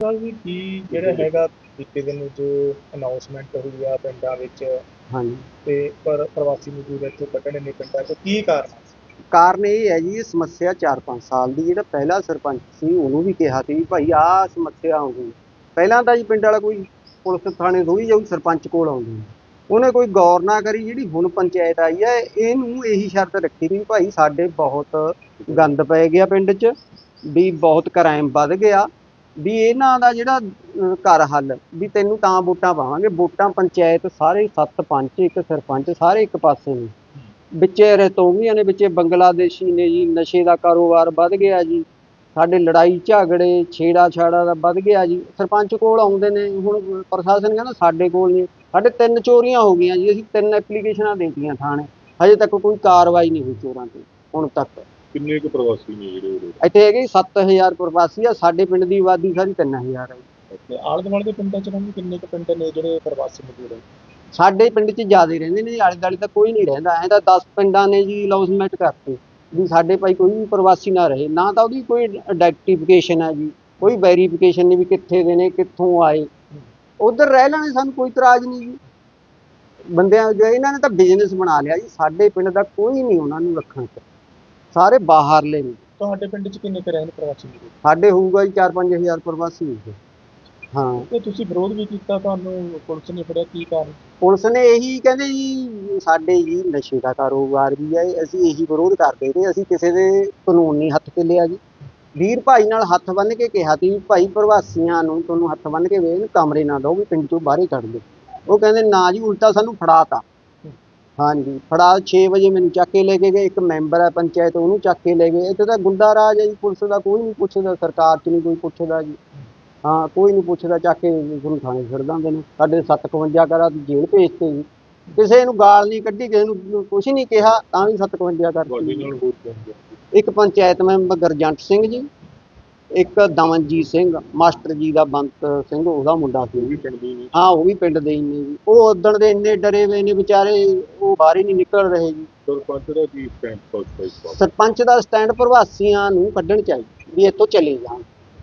Sir ਜੀ ਕੀ ਜਿਹੜਾ ਹੈਗਾ ਬੀਤੇ ਦਿਨ ਜੋ ਅਨਾਉਂਸਮੈਂਟ ਹੋਈ ਆ ਪਿੰਡਾਂ ਵਿੱਚ। ਹਾਂਜੀ। ਤੇ ਪਰ ਪ੍ਰਵਾਸੀ ਮਜ਼ਦੂਰ ਇੱਥੋਂ ਕੱਢਣੇ ਨੇ ਪਿੰਡਾਂ 'ਚ। ਕੀ ਕਾਰਨ ਆ? ਕਾਰਨ ਇਹ ਹੈ ਜੀ ਇਹ ਸਮੱਸਿਆ 4-5 ਸਾਲ ਦੀ ਜਿਹੜਾ ਪਹਿਲਾ ਸਰਪੰਚ ਸੀ ਉਹਨੂੰ ਵੀ ਕਿਹਾ ਸੀ ਵੀ ਭਾਈ ਆਹ ਸਮੱਸਿਆ ਆਉਂਦੀ। ਪਹਿਲਾਂ ਤਾਂ ਜੀ ਪਿੰਡ ਵਾਲਾ ਕੋਈ ਪੁਲਿਸ ਥਾਣੇ ਥੋੜੀ ਜਾਊ ਸਰਪੰਚ ਕੋਲ ਆਉਂਦੀ ਹੈ। ਉਹਨੇ ਕੋਈ ਗੌਰ ਨਾ ਕਰੀ ਜਿਹੜੀ ਹੁਣ ਪੰਚਾਇਤ ਆਈ ਹੈ ਇਹਨੂੰ ਇਹੀ ਸ਼ਰਤ ਰੱਖੀ ਵੀ ਭਾਈ ਸਾਡੇ ਬਹੁਤ ਗੰਦ ਪੈ ਗਿਆ ਪਿੰਡ 'ਚ ਵੀ ਬਹੁਤ ਕ੍ਰਾਈਮ ਵੱਧ ਗਿਆ। ਵੀ ਇਹਨਾਂ ਦਾ ਜਿਹੜਾ ਘਰ ਹੱਲ, ਵੀ ਤੈਨੂੰ ਤਾਂ ਵੋਟਾਂ ਪਾਵਾਂਗੇ। ਵੋਟਾਂ ਪੰਚਾਇਤ ਸਾਰੇ ਸੱਤ ਪੰਚ ਇੱਕ ਸਰਪੰਚ ਸਾਰੇ ਇੱਕ ਪਾਸੇ ਨੇ। ਵਿੱਚੇ ਰਤੋਵੀਆਂ ਨੇ, ਵਿੱਚੇ ਬੰਗਲਾਦੇਸ਼ੀ ਨੇ ਜੀ, ਨਸ਼ੇ ਦਾ ਕਾਰੋਬਾਰ ਵੱਧ ਗਿਆ ਜੀ। ਸਾਡੇ ਲੜਾਈ ਝਗੜੇ, ਛੇੜਾ ਛਾੜਾ ਦਾ ਵੱਧ ਗਿਆ ਜੀ। ਸਰਪੰਚ ਕੋਲ ਆਉਂਦੇ ਨੇ, ਹੁਣ ਪ੍ਰਸ਼ਾਸਨ ਕਹਿੰਦਾ ਸਾਡੇ ਕੋਲ ਨਹੀਂ। ਸਾਡੇ ਤਿੰਨ ਚੋਰੀਆਂ ਹੋ ਗਈਆਂ ਜੀ, ਅਸੀਂ ਤਿੰਨ ਐਪਲੀਕੇਸ਼ਨਾਂ ਦੇਤੀਆਂ ਥਾਣੇ। ਹਜੇ ਤੱਕ ਕੋਈ ਕਾਰਵਾਈ ਨਹੀਂ ਹੋਈ ਚੋਰਾਂ ਤੇ, ਹੁਣ ਤੱਕ। ਕਿੰਨੇ ਕੁ ਪ੍ਰਵਾਸੀ ਨੇ ਜਿਹੜੇ ਉਰੇ? ਇੱਥੇ ਹੈਗੇ 7000 ਪ੍ਰਵਾਸੀ ਆ ਸਾਡੇ ਪਿੰਡ ਦੀ ਆਬਾਦੀ ਸਾਰੀ 3000 ਹੈ ਜੀ। ਤੇ ਆਲੇ ਦੁਆਲੇ ਦੇ ਪਿੰਡਾਂ 'ਚ ਰਹਿੰਦੇ ਕਿੰਨੇ ਕੁ ਪਿੰਡ ਨੇ ਜਿਹੜੇ ਪ੍ਰਵਾਸੀ ਮਜ਼ਦੂਰ ਹੈ ਸਾਡੇ ਪਿੰਡ 'ਚ ਜ਼ਿਆਦਾ ਰਹਿੰਦੇ ਨੇ ਜੀ ਆਲੇ ਦੁਆਲੇ ਤਾਂ ਕੋਈ ਨਹੀਂ ਰਹਿੰਦਾ। ਐਂ ਤਾਂ 10 ਪਿੰਡਾਂ ਨੇ ਜੀ ਲੌਸਮੈਂਟ ਕਰਤੇ ਵੀ ਸਾਡੇ ਭਾਈ ਕੋਈ ਵੀ ਪ੍ਰਵਾਸੀ ਨਾ ਰਹੇ। ਨਾ ਤਾਂ ਉਹਦੀ ਕੋਈ ਆਈਡੈਂਟੀਫਿਕੇਸ਼ਨ ਹੈ ਜੀ ਕੋਈ ਵੈਰੀਫਿਕੇਸ਼ਨ ਨਹੀਂ ਵੀ ਕਿੱਥੇ ਦੇ ਨੇ ਕਿੱਥੋਂ ਆਏ। ਉਧਰ ਰਹਿ ਲੈਣੇ ਸਾਨੂੰ ਕੋਈ ਇਤਰਾਜ਼ ਨਹੀਂ ਜੀ। ਬੰਦਿਆਂ ਜੋ ਇਹਨਾਂ ਨੇ ਤਾਂ ਬਿਜ਼ਨਸ ਬਣਾ ਲਿਆ ਜੀ ਸਾਡੇ ਪਿੰਡ ਦਾ ਕੋਈ ਨਹੀਂ ਉਹਨਾਂ ਨੂੰ ਰੱਖਣ ਚ। ਸਾਰੇ ਬਾਹਰਲੇ ਨੇ। ਤੁਹਾਡੇ ਪਿੰਡ 'ਚ ਕਿੰਨੇ ਕੁ ਰਹਿੰਦੇ ਪ੍ਰਵਾਸੀ ਮਜ਼ਦੂਰ ਸਾਡੇ ਹੋਊਗਾ ਜੀ 4-5000 ਪ੍ਰਵਾਸੀ ਹੋਊਗੇ। ਹਾਂ। ਤੇ ਤੁਸੀਂ ਵਿਰੋਧ ਵੀ ਕੀਤਾ ਤੁਹਾਨੂੰ ਪੁਲਿਸ ਨੇ ਫੜਿਆ ਕੀ ਕਾਰਨ? ਪੁਲਿਸ ਨੇ ਇਹੀ ਕਹਿੰਦੇ ਜੀ ਸਾਡੇ ਜੀ ਨਸ਼ੇ ਦਾ ਕਾਰੋਬਾਰ ਵੀ ਹੈ ਅਸੀਂ ਇਹੀ ਵਿਰੋਧ ਕਰਦੇ ਨੇ ਅਸੀਂ ਕਿਸੇ ਦੇ ਕਾਨੂੰਨ ਨਹੀਂ ਹੱਥ ਤੇ ਲਿਆ ਜੀ। ਵੀਰ ਭਾਈ ਨਾਲ ਹੱਥ ਬੰਨ੍ਹ ਕੇ ਕਿਹਾ ਸੀ ਵੀ ਭਾਈ ਪ੍ਰਵਾਸੀਆਂ ਨੂੰ ਤੁਹਾਨੂੰ ਹੱਥ ਬੰਨ੍ਹ ਕੇ ਵੇਖ ਕਮਰੇ ਨਾ ਦਿਓ ਵੀ ਪਿੰਡ ਚੋਂ ਬਾਹਰ ਹੀ ਕੱਢ ਦਿਓ। ਉਹ ਕਹਿੰਦੇ ਨਾ ਜੀ ਉਲਟਾ ਸਾਨੂੰ ਫੜਾਤਾ। ਹਾਂਜੀ ਫੜਾ 6 ਵਜੇ ਮੈਨੂੰ ਚੱਕ ਕੇ ਲੈ ਕੇ ਗਏ ਇੱਕ ਮੈਂਬਰ ਹੈ ਪੰਚਾਇਤ ਉਹਨੂੰ ਚੱਕ ਕੇ ਲੈ ਗਏ। ਇੱਥੇ ਤਾਂ ਗੁੰਡਾ ਰਾਜ ਹੈ ਜੀ ਪੁਲਿਸ ਦਾ ਕੋਈ ਨਹੀਂ ਪੁੱਛਦਾ ਸਰਕਾਰ 'ਚ ਨਹੀਂ ਕੋਈ ਪੁੱਛਦਾ ਜੀ। ਹਾਂ ਕੋਈ ਨਹੀਂ ਪੁੱਛਦਾ ਚੱਕ ਕੇ ਤੁਹਾਨੂੰ ਥਾਣੇ ਛੱਡ ਦਿੰਦੇ ਨੇ। ਸਾਡੇ 57 ਕਰਾ ਜੇਲ੍ਹ ਭੇਜਤੇ ਜੀ। ਕਿਸੇ ਨੂੰ ਗਾਲ ਨਹੀਂ ਕੱਢੀ ਕਿਸੇ ਨੂੰ ਕੁਝ ਨਹੀਂ ਕਿਹਾ ਤਾਂ ਵੀ 57 ਤੁਹਾਡੇ ਕਰਤੀ ਇੱਕ ਪੰਚਾਇਤ ਮੈਂਬਰ ਗਰਜੰਟ ਸਿੰਘ ਜੀ ਇੱਕ ਦਮਨਜੀਤ ਸਿੰਘ ਮਾਸਟਰ ਜੀ ਦਾ ਬੰਤ ਸਿੰਘ ਉਹਦਾ ਮੁੰਡਾ ਸੀ। ਵੀ ਪਿੰਡ ਦੇ ਨੇ। ਹਾਂ ਉਹ ਵੀ ਪਿੰਡ ਦੇ ਹੀ ਨੇ ਜੀ। ਉਹ ਉਦਣ ਦੇ ਇੰਨੇ ਡਰੇ ਹੋਏ ਨੇ ਵਿਚਾਰੇ ਉਹ ਬਾਹਰ ਹੀ ਨਹੀਂ ਨਿਕਲ ਰਹੇ ਜੀ। ਸਰਪੰਚ ਦਾ ਕੀ ਸਟੈਂਡ ਸਰਪੰਚ ਦਾ ਸਟੈਂਡ ਪ੍ਰਵਾਸੀਆਂ ਨੂੰ ਕੱਢਣ ਚਾਹੀਦਾ ਵੀ ਇੱਥੋਂ ਚਲੇ ਜਾਣ।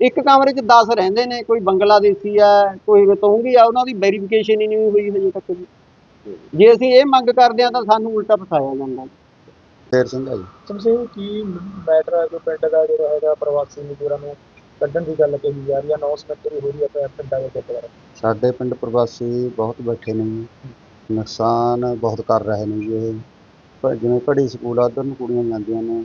ਇੱਕ ਕਮਰੇ 'ਚ 10 ਰਹਿੰਦੇ ਨੇ ਕੋਈ ਬੰਗਲਾਦੇਸ਼ੀ ਆ ਕੋਈ ਰਤੋਂਗੀ ਆ ਉਹਨਾਂ ਦੀ ਵੈਰੀਫਿਕੇਸ਼ਨ ਹੀ ਨਹੀਂ ਹੋਈ ਹਜੇ ਤੱਕ ਜੀ। ਜੇ ਅਸੀਂ ਇਹ ਮੰਗ ਕਰਦੇ ਆ ਤਾਂ ਸਾਨੂੰ ਉਲਟਾ ਫਸਾਇਆ ਜਾਂਦਾ ਫੇਰ ਸਿੰਘ ਜੀ। ਸਮਝੇ ਕੀ ਮੈਟਰ ਹੈ ਜੋ ਪਿੰਡ ਦਾ ਜਿਹੜਾ ਹੈਗਾ ਪ੍ਰਵਾਸੀ ਮਜ਼ਦੂਰਾਂ ਨੂੰ ਕੱਢਣ ਦੀ ਗੱਲ ਕਹੀ ਜਾ ਰਹੀ ਹੈ ਅਨਾਉਂਸਮੈਂਟ ਵੀ ਹੋ ਰਹੀ ਹੈ ਪਿੰਡਾਂ ਦੇ ਗੁਰਦੁਆਰੇ ਸਾਡੇ ਪਿੰਡ ਪ੍ਰਵਾਸੀ ਬਹੁਤ ਬੈਠੇ ਨੇ ਜੀ। ਨੁਕਸਾਨ ਬਹੁਤ ਕਰ ਰਹੇ ਨੇ ਜੀ ਇਹ। ਪਰ ਜਿਵੇਂ ਪੜ੍ਹੀ ਸਕੂਲ ਆ ਉੱਧਰ ਨੂੰ ਕੁੜੀਆਂ ਜਾਂਦੀਆਂ ਨੇ।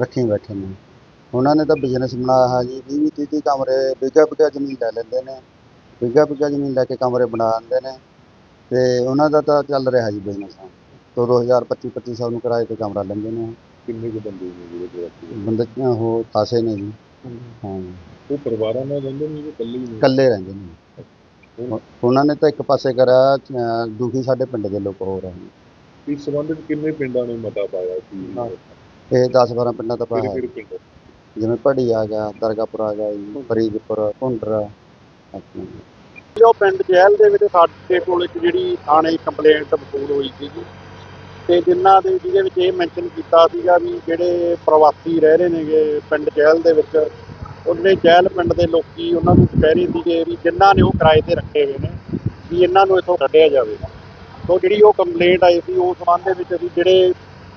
ਰੱਖੀ ਬੈਠੇ ਨੇ। ਉਹਨਾਂ ਨੇ ਤਾਂ ਬਿਜ਼ਨਸ ਬਣਾਇਆ ਹੈ ਜੀ ਵੀਹ ਵੀਹ ਤੀਹ ਤੀਹ ਕਮਰੇ ਵਿਗਾ ਵਿਗਾ ਜ਼ਮੀਨ ਲੈ ਲੈਂਦੇ ਨੇ। ਵਿਗਾ ਵਿਗਾ ਜ਼ਮੀਨ ਲੈ ਕੇ ਕਮਰੇ ਬਣਾ ਦਿੰਦੇ ਨੇ। ਤੇ ਉਹਨਾਂ ਦਾ ਤਾਂ ਚੱਲ ਰਿਹਾ ਜੀ ਬਿਜ਼ਨਸ ਪੱਚੀ ਪੱਚੀ ਸੌ ਨੂੰ ਕਿਰਾਏ ਤੇ ਕਮਰਾ ਲੈਂਦੇ ਨੇ। ਕਿੰਨੇ ਕੁ ਬੰਦੇ ਨੇ ਜਿਹੜੇ ਬੰਦੇ ਉਹ ਖਾਸੇ ਨੇ ਜੀ। ਹਾਂ। ਉਹ ਪਰਿਵਾਰਾਂ ਨਾਲ ਰਹਿੰਦੇ ਨੇ ਜਾਂ ਇਕੱਲੇ ਹੀ ਨੇ? ਇਕੱਲੇ ਰਹਿੰਦੇ ਨੇ। ਉਹ- ਉਹਨਾਂ ਨੇ ਤਾਂ ਇੱਕ ਪਾਸੇ ਅਹ ਦੁਖੀ ਸਾਡੇ ਪਿੰਡ ਦੇ ਲੋਕ ਹੋ ਰਹੇ ਨੇ ਇਸ ਸੰਬੰਧ ਵਿੱਚ ਕਿੰਨੇ ਪਿੰਡਾਂ ਨੇ ਮਤਾ ਪਾਇਆ ਸੀ। ਇਹ 10 12 ਪਿੰਡਾਂ ਕਿਹੜੇ ਪਾਇਆ ਕਿਹੜੇ ਪਿੰਡ? ਜਿਵੇਂ ਪੜੀ ਆ ਗਿਆ ਦਰਗਾਪੁਰ ਆ ਗਿਆ ਜੀ ਫਰੀਦਪੁਰ ਭੁੰਡਰ ਆਪਣਾ ਜੋ। ਪਿੰਡ ਜਹਿਲ ਦੇ ਵਿੱਚ ਸਾਡੇ ਕੋਲ ਇੱਕ ਜਿਹੜੀ ਥਾਣੇ ਕੰਪਲੇਂਟ ਵਸੂਲ ਹੋਈ ਸੀਗੀ। ਤੇ ਜਿਨ੍ਹਾਂ ਦੇ ਜਿਹਦੇ ਵਿੱਚ ਇਹ ਮੈਂਸ਼ਨ ਕੀਤਾ ਸੀਗਾ ਵੀ ਜਿਹੜੇ ਪ੍ਰਵਾਸੀ ਰਹਿ ਰਹੇ ਨੇਗੇ ਪਿੰਡ ਜੈਲ ਦੇ ਵਿੱਚ ਉਹਨੇ ਜੈਲ ਪਿੰਡ ਦੇ ਲੋਕੀ ਉਹਨਾਂ ਨੂੰ ਕਹਿ ਰਹੇ ਸੀਗੇ ਵੀ ਜਿਨ੍ਹਾਂ ਨੇ ਉਹ ਕਿਰਾਏ ਤੇ ਰੱਖੇ ਹੋਏ ਨੇ ਵੀ ਇਹਨਾਂ ਨੂੰ ਇੱਥੋਂ ਕੱਢਿਆ ਜਾਵੇ ਸੋ ਜਿਹੜੀ ਉਹ ਕੰਪਲੇਂਟ ਆਈ ਸੀ ਉਸ ਸੰਬੰਧ ਦੇ ਵਿੱਚ ਅਸੀਂ ਜਿਹੜੇ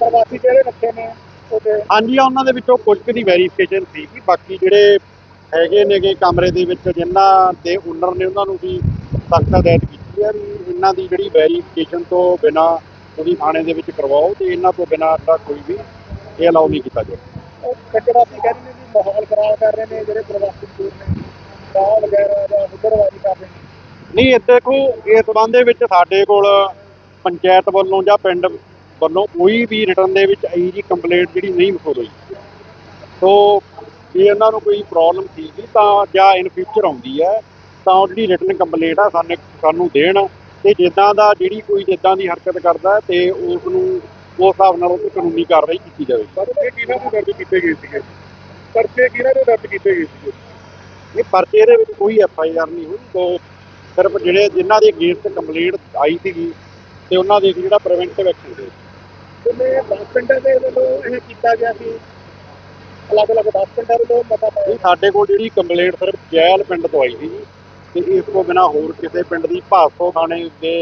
ਪ੍ਰਵਾਸੀ ਜਿਹੜੇ ਰੱਖੇ ਨੇ ਉਹਦੇ? ਹਾਂਜੀ ਉਹਨਾਂ ਦੇ ਵਿੱਚੋਂ ਕੁਝ ਕੁ ਦੀ ਵੈਰੀਫਿਕੇਸ਼ਨ ਸੀ ਕਿ ਬਾਕੀ ਜਿਹੜੇ ਹੈਗੇ ਨੇਗੇ ਕਮਰੇ ਦੇ ਵਿੱਚ ਜਿਨ੍ਹਾਂ ਦੇ ਓਨਰ ਨੇ ਉਹਨਾਂ ਨੂੰ ਵੀ ਸਖਤ ਹਦਾਇਤ ਕੀਤੀ ਹੈ ਵੀ ਇਹਨਾਂ ਦੀ ਜਿਹੜੀ ਵੈਰੀਫਿਕੇਸ਼ਨ ਤੋਂ ਬਿਨਾ ਉਹਦੀ ਥਾਣੇ ਦੇ ਵਿੱਚ ਕਰਵਾਓ ਤੇ ਇਹਨਾਂ ਤੋਂ ਬਿਨਾ ਤਾਂ ਕੋਈ ਵੀ ਇਹ ਅਲਾਉ ਨਹੀਂ ਕੀਤਾ ਉਹ ਪ੍ਰਵਾਸੀ ਕਹਿੰਦੇ ਨੇ ਵੀ ਮਾਹੌਲ ਖਰਾਬ ਕਰ ਰਹੇ ਨੇ ਜਿਹੜੇ ਪ੍ਰਵਾਸੀ ਮਜ਼ਦੂਰ ਨੇ ਗਾਹ ਵਗੈਰਾ ਜਾਂ ਹੁੱਲੜਬਾਜ਼ੀ ਕਰ ਰਹੇ ਨੇ। ਨਹੀਂ ਇਹ ਦੇਖੋ ਇਸ ਸੰਬੰਧ ਦੇ ਵਿੱਚ ਸਾਡੇ ਕੋਲ ਪੰਚਾਇਤ ਵੱਲੋਂ ਜਾਂ ਪਿੰਡ ਵੱਲੋਂ ਕੋਈ ਵੀ ਰਿਟਰਨ ਦੇ ਵਿੱਚ ਇਹੀ ਜੀ ਕੰਪਲੇਂਟ ਜਿਹੜੀ ਨਹੀਂ ਮਸੂਲ ਹੋਈ। ਸੋ ਜੇ ਇਹਨਾਂ ਨੂੰ ਕੋਈ ਪ੍ਰੋਬਲਮ ਸੀਗੀ ਤਾਂ ਜਾਂ ਇਨ ਫਿਊਚਰ ਆਉਂਦੀ ਹੈ ਤਾਂ ਉਹ ਜਿਹੜੀ ਰਿਟਰਨ ਕੰਪਲੇਂਟ ਆ ਸਾਨੂੰ ਸਾਨੂੰ ਦੇਣ ਤੇ ਜਿੱਦਾਂ ਦਾ ਜਿਹੜੀ ਕੋਈ ਜਿੱਦਾਂ ਦੀ ਹਰਕਤ ਕਰਦਾ ਤੇ ਉਸ ਨੂੰ ਉਸ ਹਿਸਾਬ ਨਾਲ ਉਹ ਕਾਨੂੰਨੀ ਕਾਰਵਾਈ ਕੀਤੀ ਜਾਵੇ ਪਰ ਇਹ ਕਿਹਨਾਂ ਤੋਂ ਦਰਜ ਕੀਤੇ ਗਏ ਸੀਗੇ? ਪਰਚੇ ਕਿਹਨਾਂ ਤੋਂ ਦਰਜ ਕੀਤੇ ਗਏ ਸੀਗੇ? ਇਹ ਪਰਚੇ ਦੇ ਵਿੱਚ ਕੋਈ ਐਫ ਆਈ ਆਰ ਨਹੀਂ ਹੋਈ ਤੋਂ ਸਿਰਫ ਜਿਹੜੇ ਜਿਨ੍ਹਾਂ ਦੇ ਅਗੇਂਸਟ ਕੰਪਲੇਂਟ ਆਈ ਸੀਗੀ ਤੇ ਉਹਨਾਂ ਦੇ ਜਿਹੜਾ ਪ੍ਰੀਵੈਂਟਿਵ ਐਕਸ਼ਨ ਦੇ ਜਿਵੇਂ ਦਸ ਪਿੰਡਾਂ ਦੇ ਵੱਲੋਂ ਇਹ ਕੀਤਾ ਗਿਆ ਸੀ। ਅਲੱਗ-ਅਲੱਗ 10 ਪਿੰਡਾਂ ਵੱਲੋਂ ਮਤਾ ਪਾਇਆ। ਸਾਡੇ ਕੋਲ ਜਿਹੜੀ ਕੰਪਲੇਂਟ ਸਿਰਫ ਜੈਲ ਪਿੰਡ ਤੋਂ ਆਈ ਸੀ ਜੀ। ਤੇ ਇਸ ਤੋਂ ਬਿਨਾ ਹੋਰ ਕਿਸੇ ਪਿੰਡ ਦੀ ਭਾਸੋ ਥਾਣੇ ਦੇ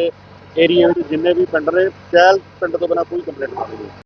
ਏਰੀਆ ਵਿੱਚ ਜਿੰਨੇ ਵੀ ਪਿੰਡ ਨੇ, ਜੈਲ ਪਿੰਡ ਤੋਂ ਬਿਨਾ ਕੋਈ ਕੰਪਲੇਂਟ ਨਹੀਂ ਸੀ